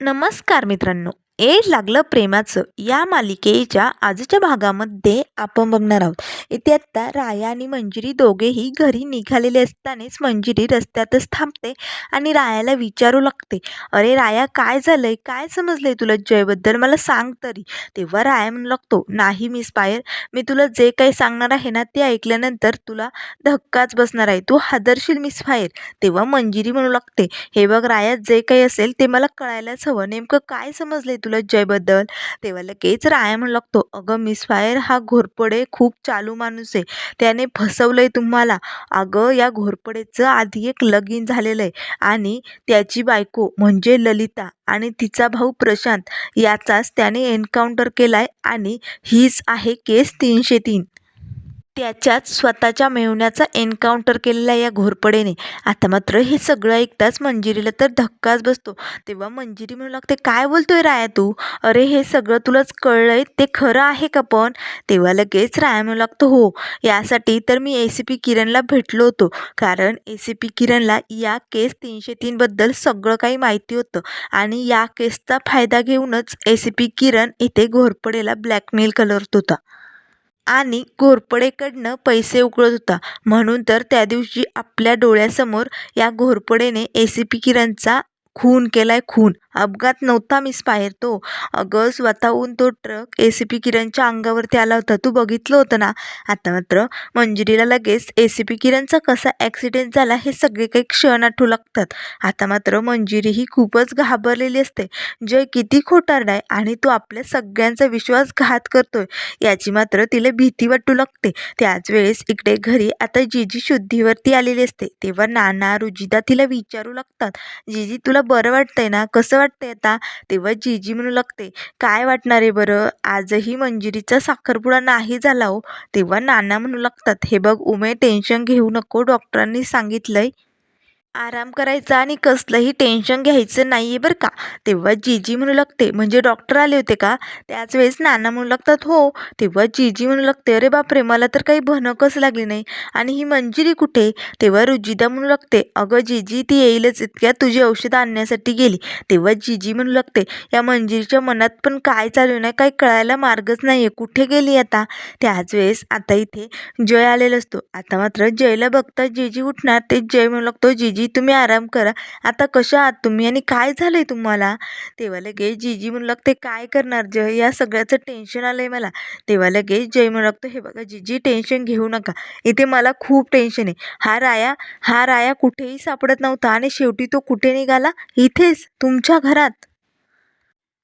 नमस्कार मित्रांनो. एड लागलं प्रेमाचं. या मालिकेच्या आजच्या भागामध्ये आपण बघणार आहोत. इथे आत्ता राया आणि मंजिरी दोघेही घरी निघालेले असतानाच मंजिरी रस्त्यातच थांबते आणि रायाला विचारू लागते अरे राया काय झालंय? काय समजलंय तुला जयबद्दल? मला सांग तरी. तेव्हा राया म्हणू लागतो नाही मिस पायर मी तुला जे काही सांगणार आहे ना ते ऐकल्यानंतर तुला धक्काच बसणार आहे. तू हादरशील मिस फायर तेव्हा मंजिरी म्हणू लागते हे बघ राया जे काही असेल ते मला कळायलाच हवं. नेमकं काय समजलंय तुला? जयबद्दल तेव्हा लगेच राया म्हणू लागतो अगं मिस फायर हा घोरपडे खूप चालू माणूस आहे. त्याने फसवलं आहे तुम्हाला. अगं या घोरपडेचं आधी एक लगीन झालेलं आहे. आणि त्याची बायको म्हणजे ललिता आणि तिचा भाऊ प्रशांत याचाच त्याने एन्काउंटर आहे आणि हीच आहे केस तीनशे तीन. त्याच्यात स्वतःच्या मेहुण्याचा एन्काउंटर केलेला या घोरपडेने. आता मात्र हे सगळं ऐकताच मंजिरीला तर धक्काच बसतो. तेव्हा मंजिरी म्हणू लागते काय बोलतोय राया तू? अरे हे सगळं तुलाच कळलंय? ते खरं आहे का पण? तेव्हा लगेच राया म्हणू लागतो हो यासाठी तर मी ए सी पी किरणला भेटलो होतो. कारण ए सी पी किरणला या केस तीनशे तीनबद्दल सगळं काही माहिती होतं. आणि या केसचा फायदा घेऊनच ए सी पी किरण इथे घोरपडेला ब्लॅकमेल करत होता. आणि घोरपडेकडनं पैसे उकळत होता. म्हणून तर त्या दिवशी आपल्या डोळ्यासमोर या घोरपडेने ए सी पी किरणचा खून केलाय खून. अपघात नव्हता मिस पायर तो. अगं स्वतःहून तो ट्रक ए सी पी किरणच्या अंगावरती आला होता. तू बघितलं होतं ना? आता मात्र मंजिरीला लगेच ए सी पी किरणचा कसा ॲक्सिडेंट झाला हे सगळे काही क्षण आठवू लागतात. आता मात्र मंजिरी ही खूपच घाबरलेली असते. जय किती खोटारडा आहे आणि तो आपल्या सगळ्यांचा विश्वासघात करतोय. याची मात्र तिला भीती वाटू लागते. त्याच वेळेस इकडे घरी आता जीजी शुद्धीवरती आलेली असते. तेव्हा नाना रुजिदा तिला विचारू लागतात. जीजी तुला बरं वाटतंय ना? कसं वाटतंय आता? तेव्हा जीजी म्हणू लागते काय वाटणार आहे बरं? आजही मंजिरीचा साखरपुडा नाही झाला हो. तेव्हा नाना म्हणू लागतात हे बघ उमे टेन्शन घेऊ नको. डॉक्टरांनी सांगितलंय आराम करायचा आणि कसलंही टेन्शन घ्यायचं नाही आहे बरं का. तेव्हा जीजी म्हणू लागते म्हणजे डॉक्टर आले होते का? त्याच वेळेस नाना म्हणू लागतात हो. तेव्हा जीजी म्हणू लागते अरे बापरे मला तर काही भनकच लागली नाही. आणि ही मंजिरी कुठे? तेव्हा रुजिदा म्हणू लागते अगं जीजी ती येईलच इतक्या तुझी औषधं आणण्यासाठी गेली. तेव्हा जीजी म्हणू लागते या मंजिरीच्या मनात पण काय चालू नाही काही कळायला मार्गच नाही आहे कुठे गेली आता? त्याच वेळेस आता इथे जय आलेला असतो. आता मात्र जयला बघता जीजी उठणार ते जय म्हणू लागतो जीजी तुम्ही आराम करा. आता कशा आहात तुम्ही आणि काय झालं आहे तुम्हाला? तेव्हा लगेच जीजी म्हणू लागते काय करणार जय? या सगळ्याचं टेन्शन आलं आहे मला. तेव्हा लगेच जय म्हणू लागतो हे बघा जीजी टेन्शन घेऊ नका. इथे मला खूप टेन्शन आहे. हा राया हा राया कुठेही सापडत नव्हता आणि शेवटी तो कुठे निघाला? इथेच तुमच्या घरात.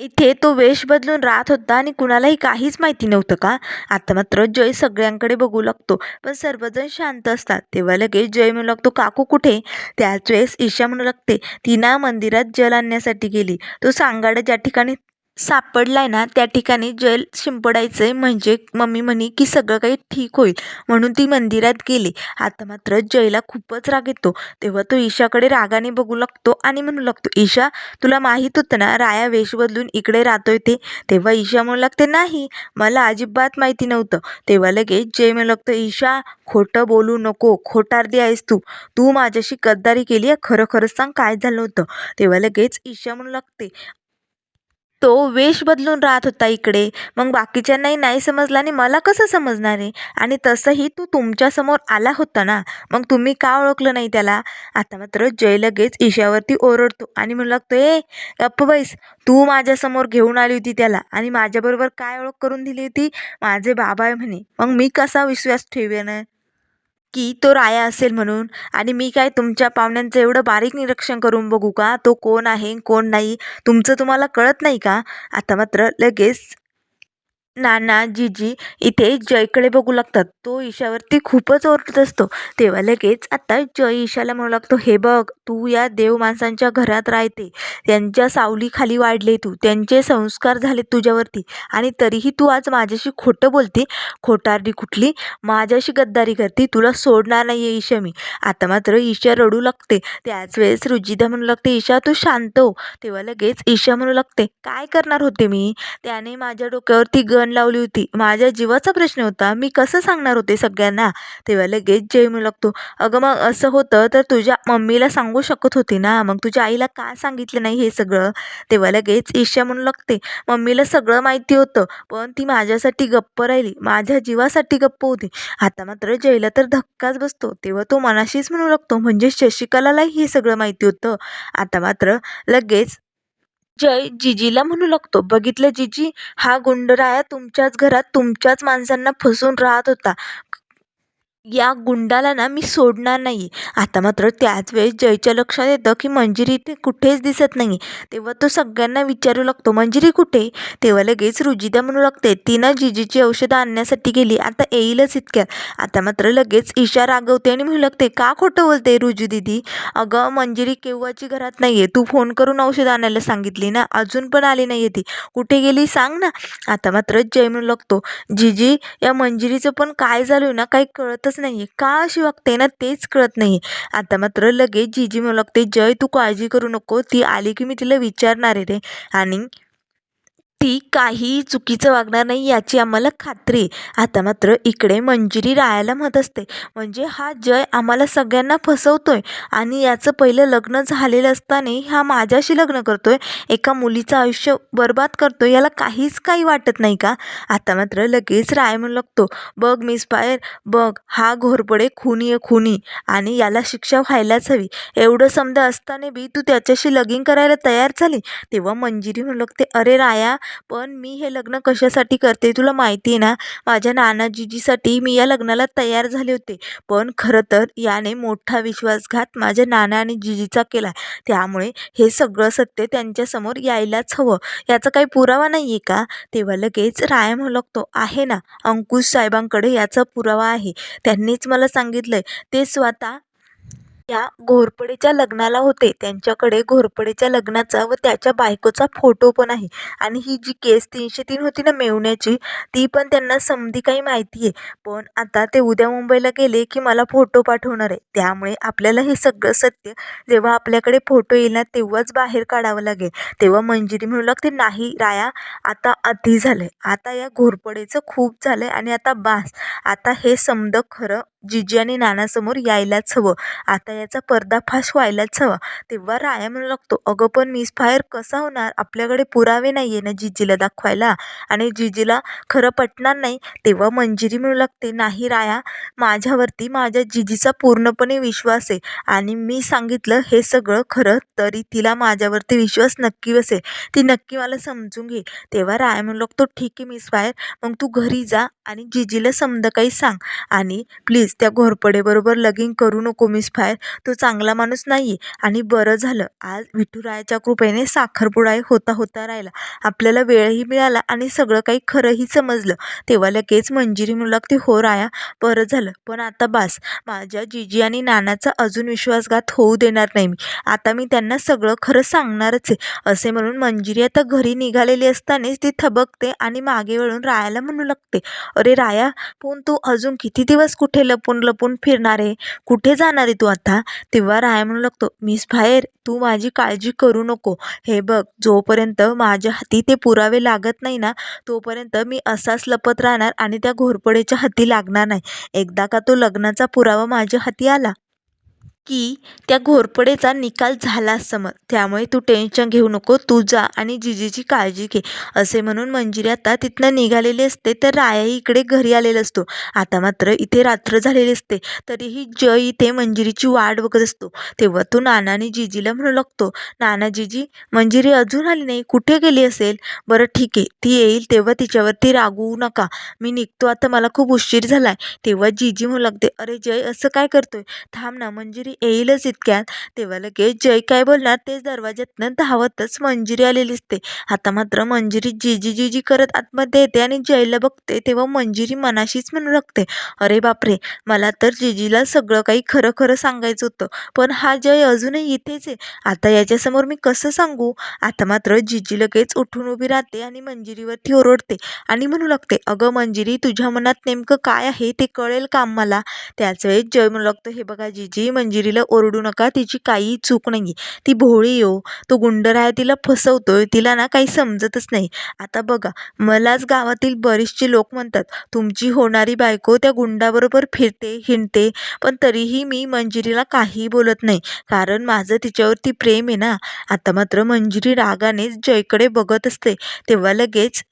इथे तो वेश बदलून राहत होता आणि कुणालाही काहीच माहिती नव्हतं का? आता मात्र जय सगळ्यांकडे बघू लागतो. पण सर्वजण शांत असतात. तेव्हा लगेच जय म्हणू लागतो काकू कुठे? त्याच वेळेस ईशा म्हणू लागते ती ना मंदिरात जल आणण्यासाठी गेली. तो सांगाडा ज्या ठिकाणी सापडलाय ना त्या ठिकाणी जल शिंपडायचं आहे म्हणजे मम्मी म्हणे की सगळं काही ठीक होईल. म्हणून ती मंदिरात गेली. आता मात्र जयला खूपच राग येतो. तेव्हा तो ईशाकडे रागाने बघू लागतो आणि म्हणू लागतो ईशा तुला माहीत होतं ना राया वेश बदलून इकडे राहतोय ते? तेव्हा ईशा म्हणू लागते नाही मला अजिबात माहिती नव्हतं. तेव्हा लगेच जय म्हणू लागतो ईशा खोटं बोलू नको. खोटारदी आहेस तू. तू माझ्याशी गद्दारी केली आहे. खरं खरं सांग काय झालं होतं. तेव्हा लगेच ईशा म्हणू लागते तो वेश बदलून राहत होता इकडे. मग बाकीच्यांनाही नाही समजलं आणि मला कसं समजणार आहे? आणि तसंही तो तुमच्यासमोर आला होता ना? मग तुम्ही का ओळखलं नाही त्याला? आता मात्र जय लगेच ईशावरती ओरडतो आणि म्हणू लागतो ए गप्प बैस तू माझ्यासमोर घेऊन आली होती त्याला आणि माझ्याबरोबर काय ओळख करून दिली होती? माझे बाबा आहे म्हणे. मग मी कसा विश्वास ठेवेन? की तो राया असेल म्हणून. आणि मी काय तुमच्या पाहुण्यांचं एवढं बारीक निरीक्षण करून बघू का? तो कोण आहे कोण नाही? तुमचं तुम्हाला कळत नाही का? आता मात्र लगेच नाना जीजी इथे जयकडे बघू लागतात. तो ईशावरती खूपच ओरडत असतो. तेव्हा लगेच आता जय ईशाला म्हणू लागतो हे बघ तू या देव माणसांच्या घरात राहते. त्यांच्या सावलीखाली वाढले तू. त्यांचे संस्कार झाले तुझ्यावरती. आणि तरीही तू आज माझ्याशी खोटं बोलते. खोटारडी कुठली? माझ्याशी गद्दारी करते. तुला सोडणार नाही आहे ईशा मी. आता मात्र ईशा रडू लागते. त्याच वेळेस रुजिदा म्हणू लागते ईशा तू शांत हो. तेव्हा लगेच ईशा म्हणू लागते काय करणार होते मी? त्याने माझ्या डोक्यावरती गण पण लावली होती. माझ्या जीवाचा प्रश्न होता मी कसं सांगणार होते सगळ्यांना? तेव्हा लगेच जय म्हणू लागतो. अगं मग असं होतं तर तुझ्या मम्मीला सांगू शकत होती ना? मग तुझ्या आईला का सांगितलं नाही हे सगळं? तेव्हा लगेच ईशा म्हणू लागते. मम्मीला सगळं माहिती होतं पण ती माझ्यासाठी गप्प राहिली. माझ्या जीवासाठी गप्प होती. आता मात्र जयला तर धक्काच बसतो. तेव्हा तो मनाशीच म्हणू लागतो म्हणजे शशिकलालाही हे सगळं माहिती होतं. आता मात्र लगेच जय जिजीला म्हणू लागतो. बघितलं जिजी? हा गुंडराया तुमच्याच घरात तुमच्याच माणसांना फसून राहत होता. या गुंडाला ना मी सोडणार नाही. आता मात्र त्याच वेळेस जयच्या लक्षात येतं की मंजिरी इथे कुठेच दिसत नाही. तेव्हा तो सगळ्यांना विचारू लागतो मंजिरी कुठे? तेव्हा लगेच रुजिदा म्हणू लागते तिनं जिजीची औषधं आणण्यासाठी गेली आता येईलच इतक्यात. आता मात्र लगेच ईशा रागवते आणि म्हणू लागते का खोटं बोलते रुजू दिदी? अगं मंजिरी केव्हाची घरात नाही आहे तू फोन करून औषधं आणायला सांगितली ना अजून पण आली नाही आहे ती. कुठे गेली सांग ना. आता मात्र जय म्हणू लागतो जिजी या मंजिरीचं पण काय झालं ना काही कळतच नाही आहे का अशी वागते ना तेच कळत नाही आता मात्र लगेच जिजी म्हणू लागते जय तू काळजी करू नको. ती आली की मी तिला विचारणार आहे रे. आणि ती काहीही चुकीचं वागणार नाही याची आम्हाला खात्री. आहे आता मात्र इकडे मंजिरी राहायला म्हणत असते. म्हणजे हा जय आम्हाला सगळ्यांना फसवतो आहे आणि याचं पहिलं लग्न झालेलं असताना हा माझ्याशी लग्न करतो आहे एका मुलीचं आयुष्य बर्बाद करतो याला काहीच काही वाटत नाही का? आता मात्र लगेच राय म्हणू लागतो बघ मिस पायर बघ हा घोरपडे खुनी आहे खुनी आणि याला शिक्षा व्हायलाच हवी. एवढं समजा असताना बी तू त्याच्याशी लगीन करायला तयार झाली? तेव्हा मंजिरी म्हणू लागते अरे राया पण मी हे लग्न कशासाठी करते तुला माहिती आहे ना? माझ्या नाना जिजीसाठी मी या लग्नाला तयार झाले होते. पण खरं तर याने मोठा विश्वासघात माझ्या नाना आणि जिजीचा केला. त्यामुळे हे सगळं सत्य त्यांच्यासमोर यायलाच हवं. याचा काही पुरावा नाही आहे का? तेव्हा लगेच राय म्हणू लागतो आहे ना अंकुश साहेबांकडे याचा पुरावा आहे. त्यांनीच मला सांगितलंय. ते स्वतः या घोरपडेच्या लग्नाला होते. त्यांच्याकडे घोरपडेच्या लग्नाचा व त्याच्या बायकोचा फोटो पण आहे. आणि ही जी केस तीनशे तीन होती ना मेवण्याची ती पण त्यांना समधी काही माहिती आहे. पण आता ते उद्या मुंबईला गेले की मला फोटो पाठवणार आहे. त्यामुळे आपल्याला हे सगळं सत्य जेव्हा आपल्याकडे फोटो येईल ना तेव्हाच बाहेर काढावं लागेल. तेव्हा मंजिरी म्हणू लागते नाही राया आता अति झालं आहे आता या घोरपडेचं खूप झालं आहे आणि आता बास. आता हे समद खरं जिजी आणि नानासमोर यायलाच हवं. आता याचा पर्दाफाश व्हायलाच हवा. तेव्हा राया म्हणू लागतो अगं पण मिस फायर कसा होणार? आपल्याकडे पुरावे नाही आहे ना जिजीला दाखवायला. आणि जिजीला खरं पटणार नाही. तेव्हा मंजिरी म्हणू लागते नाही राया माझ्यावरती माझ्या जिजीचा पूर्णपणे विश्वास आहे. आणि मी सांगितलं हे सगळं खरं तरी तिला माझ्यावरती विश्वास नक्की बसेल. ती नक्की मला समजून घेईल. तेव्हा राया म्हणू लागतो ठीक आहे मिस फायर मग तू घरी जा आणि जिजीला समजा काही सांग. आणि प्लीज त्या घोरपडेबरोबर लगीन करू नको मिस फायर. तो चांगला माणूस नाही आहे आणि बरं झालं. आज विठुरायाच्या कृपेने साखरपुडाही होता होता राहिला. आपल्याला वेळही मिळाला आणि सगळं काही खरंही समजलं. तेव्हा लगेच मंजिरी म्हणू लागते हो राया बरं झालं. पण आता बास. माझ्या जिजी आणि नानाचा अजून विश्वासघात होऊ देणार नाही मी. आता मी त्यांना सगळं खरं सांगणारच आहे. असे म्हणून मंजिरी आता घरी निघालेली असतानाच ती थबकते आणि मागे वळून रायाला म्हणू लागते अरे राया पण तू अजून किती दिवस कुठे लपून लपून फिरणार आहे. कुठे जाणार आहे तू आता? तेव्हा राय म्हणू लागतो मिस फायर तू माझी काळजी करू नको. हे बघ जोपर्यंत माझ्या हाती ते पुरावे लागत नाही ना तोपर्यंत मी असाच लपत राहणार आणि त्या घोरपडेच्या हाती लागणार नाही. एकदा का तो लग्नाचा पुरावा माझ्या हाती आला? की त्या घोरपडेचा निकाल झाला समज. त्यामुळे तू टेन्शन घेऊ नको तू जा आणि जिजीची काळजी घे. असे म्हणून मंजिरी आता तिथनं निघालेली असते तर रायाही इकडे घरी आलेला असतो. आता मात्र इथे रात्र झालेली असते तरीही जय इथे मंजिरीची वाट बघत असतो. तेव्हा तो नानाने जिजीला म्हणू लागतो नाना जिजी मंजिरी अजून आली नाही कुठे गेली असेल? बरं ठीक आहे ती येईल तेव्हा तिच्यावरती रागवू नका. मी निघतो आता मला खूप उशीर झाला आहे तेव्हा जिजी म्हणू लागते अरे जय असं काय करतोय? थांब ना मंजिरी येईलच इतक्यात. तेव्हा लगेच जय काय बोलणार? तेच दरवाज्यातनं धावतच मंजिरी आलेली असते आता मात्र मंजिरी जिजी जिजी करत आतमध्ये येते आणि जयला बघते तेव्हा मंजिरी मनाशीच म्हणू लागते अरे बापरे! मला तर जिजीला सगळं काही खरं खरं सांगायचं होतं पण हा जय अजूनही इथेच आहे. आता याच्यासमोर मी कसं सांगू? आता मात्र जिजी लगेच उठून उभी राहते आणि मंजिरीवरती ओरडते आणि म्हणू लागते अगं मंजिरी तुझ्या मनात नेमकं काय आहे ते कळेल काम मला त्याच वेळेस जय म्हणू लागतो हे बघा जीजी मंजिरी मंजिरीला ओरडू नका तिची काही चूक नाही ती भोळी हो. तो गुंडर आहे तिला फसवतोय तिला ना काही समजतच नाही. आता बघा मलाच गावातील बरेचसे लोक म्हणतात तुमची होणारी बायको त्या गुंडाबरोबर फिरते हिंडते पण तरीही मी मंजिरीला काहीही बोलत नाही. कारण माझं तिच्यावरती प्रेम आहे ना. आता मात्र मंजिरी रागानेच जयकडे बघत असते. तेव्हा लगेच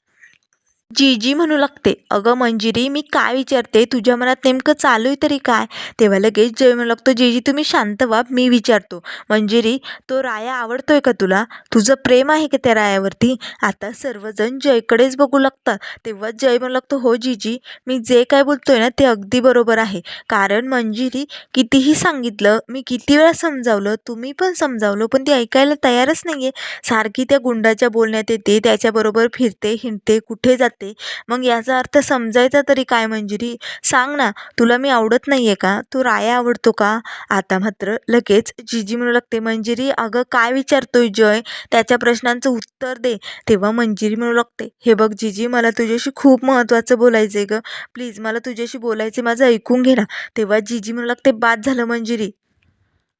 जी जी म्हणू लागते अगं मंजिरी मी काय विचारते? तुझ्या मनात नेमकं चालू आहे तरी काय? तेव्हा लगेच जय म्हणू लागतो जी जी तुम्ही शांत व्हा मी विचारतो. मंजिरी तो राया आवडतोय का तुला? तुझं प्रेम आहे का त्या रायावरती? आता सर्वजण जयकडेच बघू लागतात. तेव्हा जय म्हणू लागतो हो जी जी मी जे काय बोलतोय ना ते अगदी बरोबर आहे. कारण मंजिरी कितीही सांगितलं मी किती वेळा समजावलं तुम्ही पण समजावलं पण ती ऐकायला तयारच नाही आहे सारखी त्या गुंडाच्या बोलण्यात येते त्याच्याबरोबर फिरते हिंडते कुठे जाते मग याचा अर्थ समजायचा तरी काय मंजिरी? सांग ना तुला मी आवडत नाही आहे का? तू राया आवडतो का? आता मात्र लगेच जीजी म्हणू लागते मंजिरी अगं काय विचारतोय जय? त्याच्या प्रश्नांचं उत्तर दे. तेव्हा मंजिरी म्हणू लागते हे बघ जीजी मला तुझ्याशी खूप महत्त्वाचं बोलायचं आहे गं. प्लीज मला तुझ्याशी बोलायचं माझं ऐकून घे ना. तेव्हा जीजी म्हणू लागते बाद झालं मंजिरी.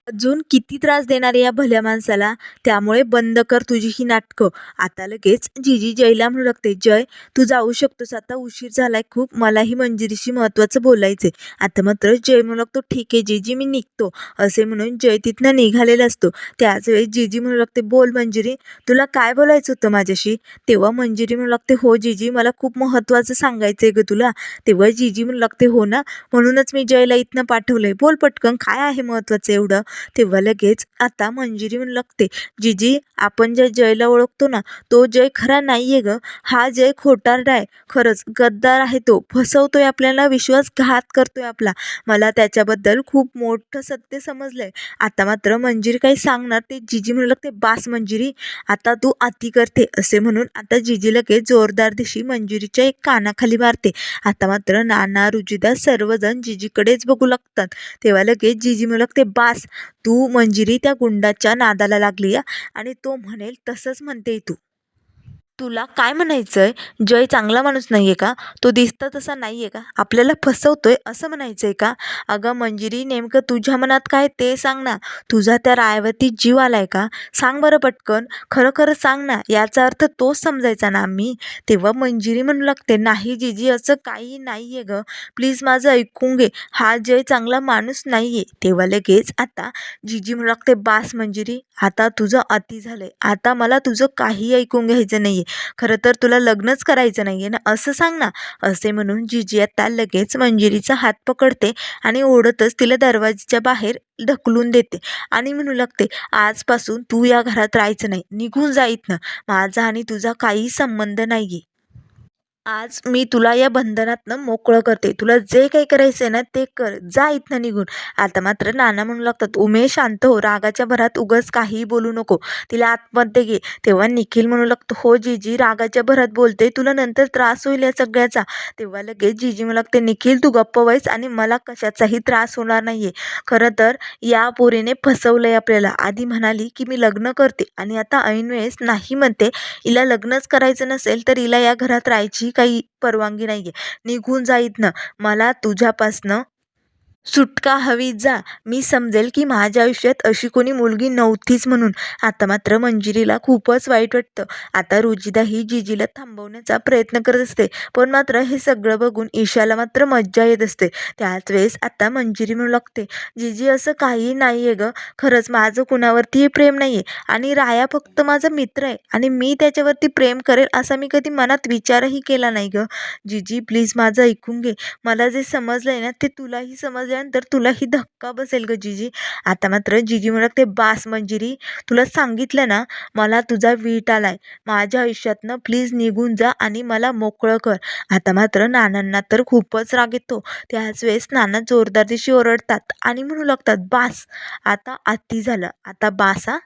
अजून किती त्रास देणार आहे या भल्या माणसाला? त्यामुळे बंद कर तुझी ही नाटकं. आता लगेच जीजी जयला म्हणू लागते जय तू जाऊ शकतोस. आता उशीर झालाय खूप. मलाही मंजिरीशी महत्त्वाचं बोलायचं आहे आता मात्र जय म्हणू लागतो ठीक आहे जीजी मी निघतो. असे म्हणून जय तिथनं निघालेला असतो. त्याच वेळी जीजी म्हणू लागते बोल मंजिरी तुला काय बोलायचं होतं माझ्याशी? तेव्हा मंजिरी म्हणू लागते हो जीजी मला खूप महत्त्वाचं सांगायचं आहे गं तुला. तेव्हा जीजी म्हणू लागते हो ना म्हणूनच मी जयला इथनं पाठवलंय. बोल पटकन काय आहे महत्त्वाचं एवढं? तेव्हा लगेच आता मंजिरी म्हणू लागते. जीजी आपण ज्या जयला ओळखतो ना तो जय खरा नाही आहे गं. हा जय खोटारडा आहे. खरंच गद्दार आहे तो. फसवतोय आपल्याला विश्वासघात करतोय आपला. मला त्याच्याबद्दल खूप मोठं सत्य समजलंय. आता मात्र मंजिरी काही सांगणार ते जीजी म्हणू लागते बास मंजिरी आता तू अति करते. असे म्हणून आता जीजी लगेच जोरदार दिशी मंजिरीच्या एक कानाखाली मारते. आता मात्र नाना रुजिदा सर्वजण जीजीकडेच बघू लागतात. तेव्हा लगेच जीजी म्हणू लागते बास तू मंजिरी त्या गुंडाच्या नादाला लागली आणि तो म्हणेल तसंच म्हणते तू. तुला काय म्हणायचंय? जय चांगला माणूस नाही आहे का? तो दिसता तसा नाही आहे का? आपल्याला फसवतोय असं म्हणायचं आहे का? अगं मंजिरी नेमकं तुझ्या मनात काय ते सांग ना. तुझा त्या रायावरती जीव आला आहे का? सांग बरं पटकन. खरं खरं सांग ना. याचा अर्थ तोच समजायचा ना आम्ही. तेव्हा मंजिरी म्हणू लागते नाही जीजी असं काही नाही आहे गं. प्लीज माझं ऐकून घे. हा जय चांगला माणूस नाही आहे तेव्हा लगेच आता जीजी म्हणू लागते बास मंजिरी आता तुझं अति झालं आहे आता मला तुझं काही ऐकून घ्यायचं नाही आहे खरं तर तुला लग्नच करायचं नाही आहे ना? असं सांग ना. असे म्हणून जिजी आता लगेच मंजिरीचा हात पकडते आणि ओढतच तिला दरवाजाच्या बाहेर ढकलून देते आणि म्हणू लागते आजपासून तू या घरात राहायचं नाही. निघून जा इथनं. माझा आणि तुझा काही संबंध नाही आहे आज मी तुला या बंधनातनं मोकळं करते. तुला जे काही करायचं आहे ना ते कर. जा इथनं निघून. आता मात्र नाना म्हणू लागतात उमेश शांत हो. रागाच्या भरात उगाच काहीही बोलू नको. तिला आतमध्ये घे. तेव्हा निखिल म्हणू लागतो हो जीजी रागाच्या भरात बोलते. तुला नंतर त्रास होईल या सगळ्याचा. तेव्हा लगेच जीजी म्हणू लागते निखिल तू गप्प व्हायस आणि मला कशाचाही त्रास होणार नाही आहे खरं तर या पोरीने फसवलं आहे आपल्याला. आधी म्हणाली की मी लग्न करते आणि आता ऐनवेळेस नाही म्हणते. हिला लग्नच करायचं नसेल तर हिला या घरात राहायची काही परवानगी नाही आहे निघून जा इथनं मला तुझ्यापासनं सुटका हवी जा. मी समजेल की माझ्या आयुष्यात अशी कोणी मुलगी नव्हतीच म्हणून. आता मात्र मंजिरीला खूपच वाईट वाटतं. आता रुजिदा ही जिजीला थांबवण्याचा प्रयत्न करत असते. पण मात्र हे सगळं बघून ईशाला मात्र मज्जा येत असते. त्याच वेळेस आता मंजिरी म्हणू लागते जिजी असं काही नाही आहे गं. खरंच माझं कुणावरतीही प्रेम नाही आहे आणि राया फक्त माझा मित्र आहे. आणि मी त्याच्यावरती प्रेम करेल असा मी कधी मनात विचारही केला नाही गं. जिजी प्लीज माझं ऐकून घे. मला जे समजलं आहे ना ते तुलाही समजलं त्यानंतर तुलाही धक्का बसेल गं जिजी. आता मात्र जिजी म्हणत लागते बास मंजिरी तुला सांगितलं ना मला तुझा वीट आलाय. माझ्या आयुष्यातनं प्लीज निघून जा आणि मला मोकळं कर. आता मात्र नानांना तर खूपच राग येतो. त्याच वेळेस नाना जोरदार दिशी ओरडतात आणि म्हणू लागतात बास आता अति झालं. आता बास हा?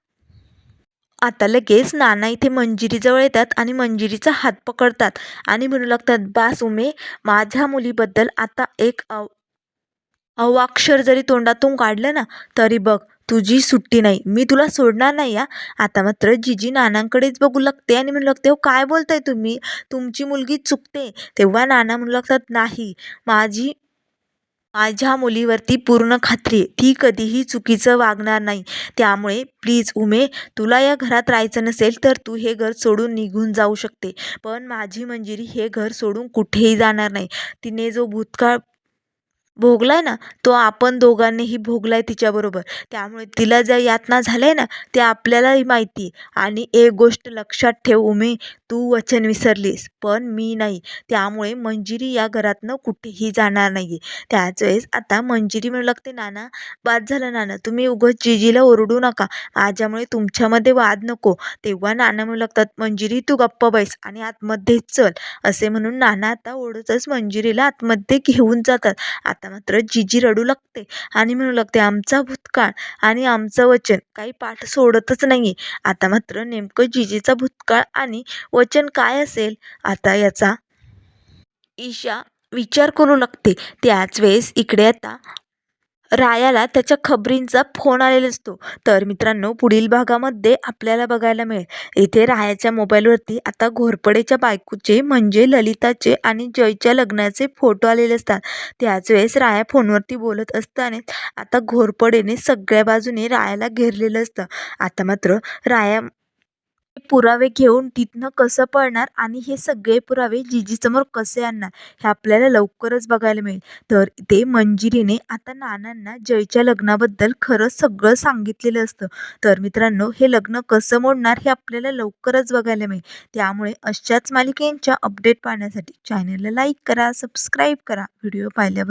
आता लगेच नाना इथे मंजिरीजवळ येतात आणि मंजिरीचा हात पकडतात आणि म्हणू लागतात बास उमे माझ्या मुलीबद्दल आता एक अवाक्षर जरी तोंडातून काढलं ना तरी बघ तुझी सुट्टी नाही. मी तुला सोडणार नाही या आता मात्र जीजी नानांकडेच बघू लागते आणि म्हणू लागते हो काय बोलताय तुम्ही? तुमची मुलगी चुकते. तेव्हा नाना म्हणू लागतात नाही माझी माझ्या मुलीवरती पूर्ण खात्री आहे. ती कधीही चुकीचं वागणार नाही. त्यामुळे प्लीज उमे तुला या घरात राहायचं नसेल तर तू हे घर सोडून निघून जाऊ शकते. पण माझी मंजिरी हे घर सोडून कुठेही जाणार नाही. तिने जो भूतकाळ भोगलाय ना तो आपण दोघांनीही भोगलाय तिच्याबरोबर. त्यामुळे तिला ज्या यातना झाल्या ना ते आपल्यालाही माहिती आहे. आणि एक गोष्ट लक्षात ठेव उमे तू वचन विसरलीस पण मी नाही. त्यामुळे मंजिरी या घरातनं कुठेही जाणार नाही आहे त्याच वेळेस आता मंजिरी म्हणू लागते नाना बाद झालं नाना तुम्ही उगाच जिजीला ओरडू नका. माझ्यामुळे तुमच्यामध्ये वाद नको. तेव्हा नाना म्हणू लागतात मंजिरी तू गप्प बैस आणि आतमध्ये चल. असे म्हणून नाना आता ओढतच मंजिरीला आतमध्ये घेऊन जातात. आता मात्र जिजी रडू लागते आणि म्हणू लागते आमचा भूतकाळ आणि आमचं वचन काही पाठ सोडतच नाही आहे आता मात्र नेमकं जिजीचा भूतकाळ आणि वचन काय असेल? आता याचा ईशा विचार करू लागते. त्याच वेळेस इकडे आता रायाला त्याच्या खबरींचा फोन आलेला असतो. तर मित्रांनो पुढील भागामध्ये आपल्याला बघायला मिळेल. इथे रायाच्या मोबाईलवरती आता घोरपडेच्या बायकोचे म्हणजे ललिताचे आणि जयच्या लग्नाचे फोटो आलेले असतात. त्याच वेळेस राया फोनवरती बोलत असताना आता घोरपडेने सगळ्या बाजूने रायाला घेरलेलं असतं. आता मात्र राया पुरावे घेऊन तिथनं कसं पळणार आणि हे सगळे पुरावे जिजीसमोर कसे आणणार हे आपल्याला लवकरच बघायला मिळेल. तर ते मंजिरीने आता नानांना जयच्या लग्नाबद्दल खरं सगळं सांगितलेलं असतं. तर मित्रांनो हे लग्न कसं मोडणार हे आपल्याला लवकरच बघायला मिळेल. त्यामुळे अशाच मालिकेंच्या अपडेट पाहण्यासाठी चॅनलला लाईक करा सबस्क्राईब करा. व्हिडिओ पाहिल्याबद्दल